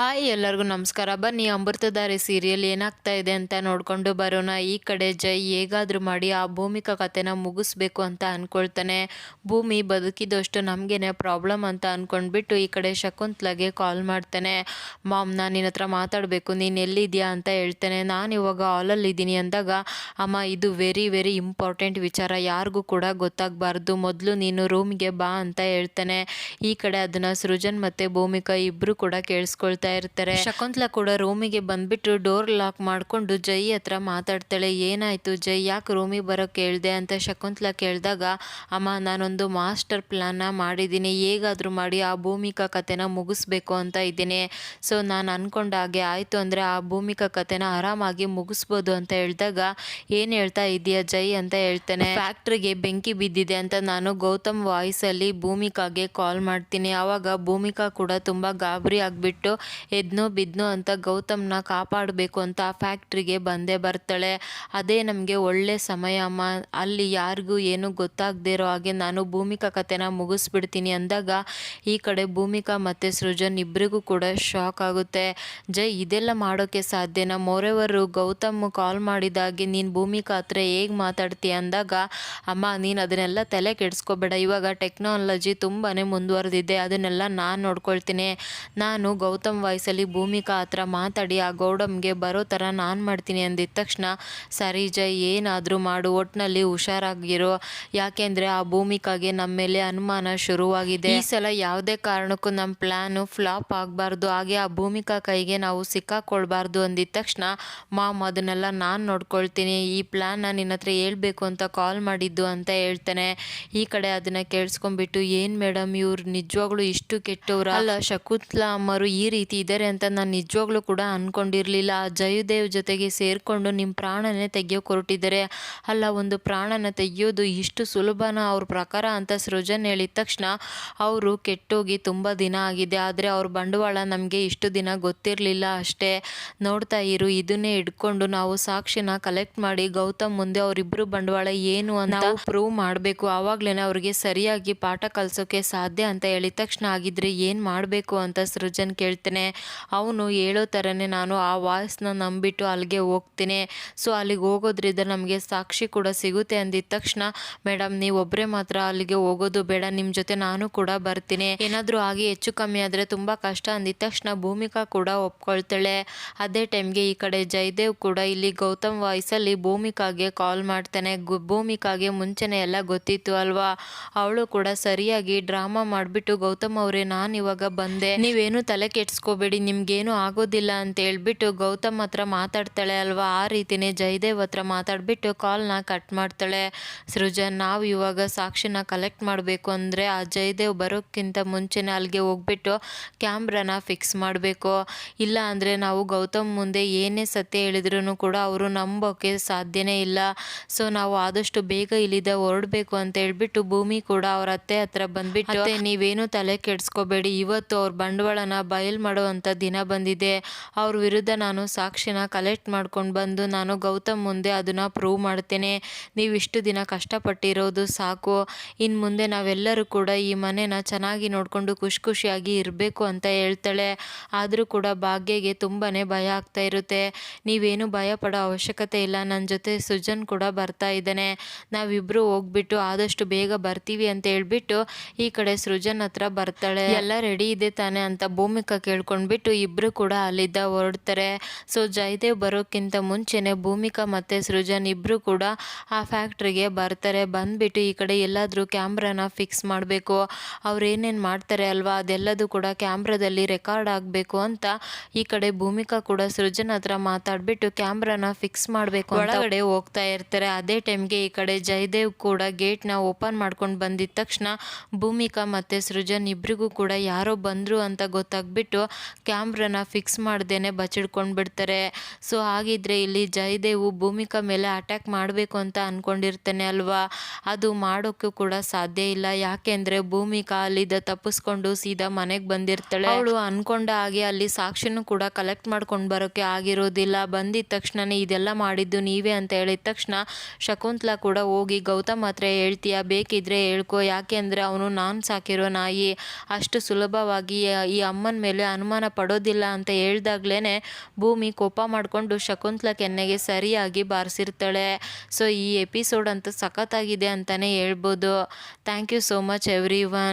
Hi ಎಲ್ಲರಿಗೂ ನಮಸ್ಕಾರ. ಬನ್ನಿ ಅಮೃತಧಾರಿ ಸೀರಿಯಲ್ ಏನಾಗ್ತಾ ಇದೆ ಅಂತ ನೋಡ್ಕೊಂಡು ಬರೋಣ. ಈ ಕಡೆ ಜೈ ಹೇಗಾದರೂ ಮಾಡಿ ಆ ಭೂಮಿಕಾ ಕಥೆನ ಮುಗಿಸ್ಬೇಕು ಅಂತ ಅಂದ್ಕೊಳ್ತಾನೆ ಭೂಮಿ ಬದುಕಿದಷ್ಟು ನಮಗೇನೆ ಪ್ರಾಬ್ಲಮ್ ಅಂತ ಅಂದ್ಕೊಂಡ್ಬಿಟ್ಟು ಈ ಕಡೆ ಶಕುಂತ್ಲಾಗೆ ಕಾಲ್ ಮಾಡ್ತಾನೆ. ಮಾಮ್, ನಾನು ನಿನ್ನ ಹತ್ರ ಮಾತಾಡಬೇಕು. ನೀನು ಎಲ್ಲಿದ್ಯಾ ಅಂತ ಹೇಳ್ತಾನೆ. ನಾನು ಇವಾಗ ಹಾಲಲ್ಲಿದ್ದೀನಿ ಅಂದಾಗ, ಅಮ್ಮ, ಇದು ವೆರಿ ವೆರಿ ಇಂಪಾರ್ಟೆಂಟ್ ವಿಚಾರ. ಯಾರಿಗೂ ಕೂಡ ಗೊತ್ತಾಗಬಾರ್ದು. ಮೊದಲು ನೀನು ರೂಮ್ಗೆ ಬಾ ಅಂತ ಹೇಳ್ತಾನೆ. ಈ ಕಡೆ ಅದನ್ನು ಸೃಜನ್ ಮತ್ತು ಭೂಮಿಕಾ ಇಬ್ಬರು ಕೂಡ ಕೇಳಿಸ್ಕೊಳ್ತಾ ಇರ್ತಾರೆ. ಶಕುಂತಲಾ ಕೂಡ ರೂಮಿಗೆ ಬಂದ್ಬಿಟ್ಟು ಡೋರ್ ಲಾಕ್ ಮಾಡ್ಕೊಂಡು ಜೈ ಹತ್ರ ಮಾತಾಡ್ತಾಳೆ, ಏನಾಯ್ತು ಜೈ? ಯಾಕೆ ರೂಮಿಗೆ ಬರೋಕೆ ಹೇಳ್ದೆ? ಅಂತ ಶಕುಂತಲಾ ಕೇಳಿದಾಗ, ಅಮ್ಮ, ನಾನೊಂದು ಮಾಸ್ಟರ್ ಪ್ಲಾನ್ನ ಮಾಡಿದ್ದೀನಿ. ಹೇಗಾದರೂ ಮಾಡಿ ಆ ಭೂಮಿಕಾ ಕತೆನ ಮುಗಿಸ್ಬೇಕು ಅಂತ ಇದ್ದೀನಿ. ಸೊ, ನಾನು ಅನ್ಕೊಂಡ ಹಾಗೆ ಆಯಿತು ಅಂದರೆ ಆ ಭೂಮಿಕಾ ಕತೆನ ಆರಾಮಾಗಿ ಮುಗಿಸ್ಬೋದು ಅಂತ ಹೇಳಿದಾಗ, ಏನು ಹೇಳ್ತಾ ಇದೆಯಾ ಜೈ? ಅಂತ ಹೇಳ್ತಾನೆ. ಫ್ಯಾಕ್ಟ್ರಿಗೆ ಬೆಂಕಿ ಬಿದ್ದಿದೆ ಅಂತ ನಾನು ಗೌತಮ್ ವಾಯ್ಸಲ್ಲಿ ಭೂಮಿಕಾಗೆ ಕಾಲ್ ಮಾಡ್ತೀನಿ. ಆವಾಗ ಭೂಮಿಕಾ ಕೂಡ ತುಂಬ ಗಾಬರಿ ಆಗಿಬಿಟ್ಟು ಎದ್ನೋ ಬಿದ್ನೋ ಅಂತ ಗೌತಮ್ನ ಕಾಪಾಡಬೇಕು ಅಂತ ಆ ಫ್ಯಾಕ್ಟ್ರಿಗೆ ಬಂದೇ ಬರ್ತಾಳೆ. ಅದೇ ನಮಗೆ ಒಳ್ಳೆ ಸಮಯ, ಅಮ್ಮ. ಅಲ್ಲಿ ಯಾರಿಗೂ ಏನೂ ಗೊತ್ತಾಗದೇ ಇರೋ ಹಾಗೆ ನಾನು ಭೂಮಿಕಾ ಕತೆನ ಮುಗಿಸ್ಬಿಡ್ತೀನಿ ಅಂದಾಗ ಈ ಕಡೆ ಭೂಮಿಕಾ ಮತ್ತು ಸೃಜನ್ ಇಬ್ಬರಿಗೂ ಕೂಡ ಶಾಕ್ ಆಗುತ್ತೆ. ಜೈ, ಇದೆಲ್ಲ ಮಾಡೋಕ್ಕೆ ಸಾಧ್ಯನಾ? ಮೋರೆವರು ಗೌತಮ್ ಕಾಲ್ ಮಾಡಿದಾಗೆ ನೀನು ಭೂಮಿಕಾ ಹತ್ರ ಹೇಗೆ ಮಾತಾಡ್ತೀಯ ಅಂದಾಗ, ಅಮ್ಮ, ನೀನು ಅದನ್ನೆಲ್ಲ ತಲೆ ಕೆಡಿಸ್ಕೋಬೇಡ. ಇವಾಗ ಟೆಕ್ನಾಲಜಿ ತುಂಬಾ ಮುಂದುವರೆದಿದೆ. ಅದನ್ನೆಲ್ಲ ನಾನು ನೋಡ್ಕೊಳ್ತೀನಿ. ನಾನು ಗೌತಮ್ ವಾಯ್ಸಲ್ಲಿ ಭೂಮಿಕಾ ಹತ್ರ ಮಾತಾಡಿ, ಆ ಗೌಡಮ್ಗೆ ಬರೋ ಥರ ನಾನು ಮಾಡ್ತೀನಿ ಅಂದಿದ ತಕ್ಷಣ, ಸರಿ ಜೈ ಏನಾದರೂ ಮಾಡು ಒಟ್ಟಿನಲ್ಲಿ ಹುಷಾರಾಗಿರೋ. ಯಾಕೆಂದರೆ ಆ ಭೂಮಿಕಾಗೆ ನಮ್ಮ ಮೇಲೆ ಅನುಮಾನ ಶುರುವಾಗಿದೆ. ಈ ಸಲ ಯಾವುದೇ ಕಾರಣಕ್ಕೂ ನಮ್ಮ ಪ್ಲ್ಯಾನು ಫ್ಲಾಪ್ ಆಗಬಾರ್ದು. ಹಾಗೆ ಆ ಭೂಮಿಕಾ ಕೈಗೆ ನಾವು ಸಿಕ್ಕಾಕೊಳ್ಬಾರ್ದು ಅಂದಿದ ತಕ್ಷಣ, ಮಾಮ್, ಅದನ್ನೆಲ್ಲ ನಾನು ನೋಡ್ಕೊಳ್ತೀನಿ. ಈ ಪ್ಲ್ಯಾನ್ನ ನಿನ್ನ ಹತ್ರ ಹೇಳಬೇಕು ಅಂತ ಕಾಲ್ ಮಾಡಿದ್ದು ಅಂತ ಹೇಳ್ತಾನೆ. ಈ ಕಡೆ ಅದನ್ನು ಕೇಳಿಸ್ಕೊಂಡ್ಬಿಟ್ಟು, ಏನು ಮೇಡಮ್, ಇವ್ರು ನಿಜವಾಗ್ಲೂ ಇಷ್ಟು ಕೆಟ್ಟವ್ರ? ಅಲ್ಲ, ಶಕುಂತ್ಲಾ ಅಮ್ಮರು ಈ ರೀತಿ ಇದ್ದಾರೆ ಅಂತ ನಾನು ನಿಜವಾಗ್ಲೂ ಕೂಡ ಅಂದ್ಕೊಂಡಿರಲಿಲ್ಲ ಜಯದೇವ್ ಜೊತೆಗೆ ಸೇರಿಕೊಂಡು ನಿಮ್ಮ ಪ್ರಾಣನೇ ತೆಗಿಯೋಕೆ ಹೊರಟಿದ್ದಾರೆ ಅಲ್ಲ, ಒಂದು ಪ್ರಾಣನ ತೆಗೆಯೋದು ಇಷ್ಟು ಸುಲಭನ ಅವ್ರ ಪ್ರಕಾರ ಅಂತ ಸೃಜನ್ ಹೇಳಿದ ತಕ್ಷಣ ಅವರು ಕೆಟ್ಟೋಗಿ ತುಂಬ ದಿನ ಆಗಿದೆ. ಆದರೆ ಅವ್ರ ಬಂಡವಾಳ ನಮಗೆ ಇಷ್ಟು ದಿನ ಗೊತ್ತಿರಲಿಲ್ಲ ಅಷ್ಟೇ. ನೋಡ್ತಾ ಇರು, ಇದನ್ನೇ ಇಟ್ಕೊಂಡು ನಾವು ಸಾಕ್ಷಿನ ಕಲೆಕ್ಟ್ ಮಾಡಿ ಗೌತಮ್ ಮುಂದೆ ಅವರಿಬ್ಬರು ಬಂಡವಾಳ ಏನು ಅಂತ ಪ್ರೂವ್ ಮಾಡಬೇಕು. ಆವಾಗಲೇ ಅವ್ರಿಗೆ ಸರಿಯಾಗಿ ಪಾಠ ಕಲಿಸೋಕೆ ಸಾಧ್ಯ ಅಂತ ಹೇಳಿದ ತಕ್ಷಣ ಆಗಿದ್ರೆ ಏನು ಮಾಡಬೇಕು ಅಂತ ಸೃಜನ್ ಕೇಳ್ತಾನೆ. ಅವನು ಹೇಳೋ ಥರನೇ ನಾನು ಆ ವಾಯ್ಸ್ನ ನಂಬಿಟ್ಟು ಅಲ್ಲಿಗೆ ಹೋಗ್ತೀನಿ. ಸೊ, ಅಲ್ಲಿಗೆ ಹೋಗೋದ್ರಿಂದ ನಮಗೆ ಸಾಕ್ಷಿ ಕೂಡ ಸಿಗುತ್ತೆ ಅಂದಿದ ತಕ್ಷಣ, ಮೇಡಮ್, ನೀವು ಒಬ್ಬರೇ ಮಾತ್ರ ಅಲ್ಲಿಗೆ ಹೋಗೋದು ಬೇಡ ನಿಮ್ಮ ಜೊತೆ ನಾನು ಕೂಡ ಬರ್ತೀನಿ. ಏನಾದರೂ ಆಗಿ ಹೆಚ್ಚು ಕಮ್ಮಿ ಆದರೆ ತುಂಬ ಕಷ್ಟ ಅಂದಿದ ತಕ್ಷಣ ಭೂಮಿಕಾ ಕೂಡ ಒಪ್ಕೊಳ್ತಾಳೆ. ಅದೇ ಟೈಮ್ಗೆ ಈ ಕಡೆ ಜಯದೇವ್ ಕೂಡ ಇಲ್ಲಿ ಗೌತಮ್ ವಾಯ್ಸಲ್ಲಿ ಭೂಮಿಕಾಗೆ ಕಾಲ್ ಮಾಡ್ತಾನೆ. ಭೂಮಿಕಾಗೆ ಮುಂಚೆನೆ ಎಲ್ಲ ಗೊತ್ತಿತ್ತು ಅಲ್ವಾ? ಅವಳು ಕೂಡ ಸರಿಯಾಗಿ ಡ್ರಾಮಾ ಮಾಡಿಬಿಟ್ಟು, ಗೌತಮ್ ಅವರೇ, ನಾನು ಇವಾಗ ಬಂದೆ. ನೀವೇನು ತಲೆ ಕೆಡ್ಸ್ಕೋಬೇಡಿ ನಿಮ್ಗೇನು ಆಗೋದಿಲ್ಲ ಅಂತ ಹೇಳ್ಬಿಟ್ಟು ಗೌತಮ್ ಹತ್ರ ಮಾತಾಡ್ತಾಳೆ ಅಲ್ವಾ? ಆ ರೀತಿನೇ ಜಯದೇವ್ ಹತ್ರ ಮಾತಾಡ್ಬಿಟ್ಟು ಕಾಲ್ನ ಕಟ್ ಮಾಡ್ತಾಳೆ. ಸೃಜನ್ ನಾವು ಇವಾಗ ಸಾಕ್ಷಿನ ಕಲೆಕ್ಟ್ ಮಾಡಬೇಕು ಅಂದರೆ ಆ ಜಯದೇವ್ ಬರೋಕ್ಕಿಂತ ಮುಂಚೆನೇ ಅಲ್ಲಿಗೆ ಹೋಗ್ಬಿಟ್ಟು ಕ್ಯಾಮ್ರಾನ ಫಿಕ್ಸ್ ಮಾಡಬೇಕು. ಇಲ್ಲ ಅಂದರೆ ನಾವು ಗೌತಮ್ ಮುಂದೆ ಏನೇ ಸತ್ಯ ಹೇಳಿದ್ರು ಕೂಡ ಅವರು ನಂಬೋಕೆ ಸಾಧ್ಯನೇ ಇಲ್ಲ. ಸೊ ನಾವು ಆದಷ್ಟು ಬೇಗ ಇಲ್ಲಿದ ಹೊರಡಬೇಕು ಅಂತ ಹೇಳ್ಬಿಟ್ಟು ಭೂಮಿ ಕೂಡ ಅವ್ರ ಅತ್ತೆ ಹತ್ರ ಬಂದ್ಬಿಟ್ಟು "ಅತ್ತೆ, ನೀವೇನು ತಲೆ ಕೆಡಿಸ್ಕೋಬೇಡಿ. ಇವತ್ತು ಅವ್ರ ಬಂಡವಾಳನ ಬಯಲ್ ಮಾಡುವಂಥ ದಿನ ಬಂದಿದೆ. ಅವ್ರ ವಿರುದ್ಧ ನಾನು ಸಾಕ್ಷಿನ ಕಲೆಕ್ಟ್ ಮಾಡ್ಕೊಂಡು ಬಂದು ನಾನು ಗೌತಮ್ ಮುಂದೆ ಅದನ್ನು ಪ್ರೂವ್ ಮಾಡ್ತೇನೆ. ನೀವು ಇಷ್ಟು ದಿನ ಕಷ್ಟಪಟ್ಟಿರೋದು ಸಾಕು. ಇನ್ನು ಮುಂದೆ ನಾವೆಲ್ಲರೂ ಕೂಡ ಈ ಮನೆನ ಚೆನ್ನಾಗಿ ನೋಡಿಕೊಂಡು ಖುಷಿ ಖುಷಿಯಾಗಿ ಇರಬೇಕು ಅಂತ ಹೇಳ್ತಾಳೆ. ಆದರೂ ಕೂಡ ಭಾಗ್ಯಗೆ ತುಂಬಾ ಭಯ ಆಗ್ತಾ ಇರುತ್ತೆ. ನೀವೇನು ಭಯ ಪಡೋ ಅವಶ್ಯಕತೆ ಇಲ್ಲ. ನನ್ನ ಜೊತೆ ಸುಜನ್ ಕೂಡ ಬರ್ತಾ ಇದ್ದಾನೆ. ನಾವಿಬ್ಬರು ಹೋಗ್ಬಿಟ್ಟು ಆದಷ್ಟು ಬೇಗ ಬರ್ತೀವಿ ಅಂತ ಹೇಳ್ಬಿಟ್ಟು ಈ ಕಡೆ ಸೃಜನ್ ಹತ್ರ ಬರ್ತಾಳೆ. ಎಲ್ಲ ರೆಡಿ ಇದೆ ತಾನೆ ಅಂತ ಭೂಮಿಕಾ ಕೇಳ್ಕೊಂಡ್ಬಿಟ್ಟು ಇಬ್ಬರು ಕೂಡ ಅಲ್ಲಿದ್ದ ಹೊರಡ್ತಾರೆ. ಸೊ ಜಯದೇವ್ ಬರೋಕ್ಕಿಂತ ಮುಂಚೆನೆ ಭೂಮಿಕಾ ಮತ್ತು ಸೃಜನ್ ಇಬ್ಬರು ಕೂಡ ಆ ಫ್ಯಾಕ್ಟ್ರಿಗೆ ಬರ್ತಾರೆ. ಬಂದುಬಿಟ್ಟು ಈ ಕಡೆ ಎಲ್ಲಾದರೂ ಕ್ಯಾಮ್ರಾನ ಫಿಕ್ಸ್ ಮಾಡಬೇಕು. ಅವ್ರು ಏನೇನು ಮಾಡ್ತಾರೆ ಅಲ್ವಾ? ಅದೆಲ್ಲದೂ ಕೂಡ ಕ್ಯಾಮ್ರಾದಲ್ಲಿ ರೆಕಾರ್ಡ್ ಆಗಬೇಕು ಅಂತ ಈ ಕಡೆ ಭೂಮಿಕಾ ಕೂಡ ಸೃಜನ್ ಹತ್ರ ಮಾತಾಡ್ಬಿಟ್ಟು ಕ್ಯಾಮ್ರಾನ ಫಿಕ್ಸ್ ಮಾಡಬೇಕು ಒಳಗಡೆ ಹೋಗ್ತಾ ಇರ್ತಾರೆ. ಅದೇ ಟೈಮ್ಗೆ ಈ ಕಡೆ ಜಯದೇವ್ ಕೂಡ ಗೇಟ್ನ ಓಪನ್ ಮಾಡ್ಕೊಂಡು ಬಂದಿದ್ದ ತಕ್ಷಣ ಭೂಮಿಕಾ ಮತ್ತು ಸೃಜನ್ ಇಬ್ರಿಗೂ ಕೂಡ ಯಾರೋ ಬಂದರು ಅಂತ ಗೊತ್ತಾಗ್ಬಿಟ್ಟು ಕ್ಯಾಮ್ರಾನ ಫಿಕ್ಸ್ ಮಾಡ್ದೇನೆ ಬಚ್ಚಿಡ್ಕೊಂಡು ಬಿಡ್ತಾರೆ. ಸೊ ಹಾಗಿದ್ರೆ ಇಲ್ಲಿ ಜಯದೇವು ಭೂಮಿಕಾ ಮೇಲೆ ಅಟ್ಯಾಕ್ ಮಾಡಬೇಕು ಅಂತ ಅಂದ್ಕೊಂಡಿರ್ತಾನೆ ಅಲ್ವಾ? ಅದು ಮಾಡೋಕ್ಕೂ ಕೂಡ ಸಾಧ್ಯ ಇಲ್ಲ. ಯಾಕೆಂದರೆ ಭೂಮಿಕಾ ಅಲ್ಲಿದ್ದ ತಪ್ಪಿಸ್ಕೊಂಡು ಸೀದಾ ಮನೆಗೆ ಬಂದಿರ್ತಾಳೆ. ಅವಳು ಅನ್ಕೊಂಡ ಹಾಗೆ ಅಲ್ಲಿ ಸಾಕ್ಷಿನೂ ಕೂಡ ಕಲೆಕ್ಟ್ ಮಾಡ್ಕೊಂಡು ಬರೋಕ್ಕೆ ಆಗಿರೋದಿಲ್ಲ. ಬಂದಿದ್ದ ತಕ್ಷಣನೇ ಇದೆಲ್ಲ ಮಾಡಿದ್ದು ನೀವೇ ಅಂತ ಹೇಳಿದ ತಕ್ಷಣ ಶಕುಂತ್ಲಾ ಕೂಡ ಹೋಗಿ, ಗೌತಮ್ ಹತ್ರ ಹೇಳ್ತೀಯ? ಬೇಕಿದ್ರೆ ಹೇಳ್ಕೊ. ಯಾಕೆಂದರೆ ಅವನು ನಾನು ಸಾಕಿರೋ ನಾಯಿ. ಅಷ್ಟು ಸುಲಭವಾಗಿ ಈ ಅಮ್ಮನ ಮೇಲೆ ಅನುಮಾನ ಪಡೋದಿಲ್ಲ ಅಂತ ಹೇಳ್ದಾಗ್ಲೇ ಭೂಮಿ ಕೋಪ ಮಾಡಿಕೊಂಡು ಶಕುಂತಲ ಕೆನ್ನೆಗೆ ಸರಿಯಾಗಿ ಬಾರಿಸಿರ್ತಾಳೆ. ಸೊ ಈ ಎಪಿಸೋಡ್ ಅಂತೂ ಸಖತ್ತಾಗಿದೆ ಅಂತಲೇ ಹೇಳ್ಬೋದು. Thank you so much everyone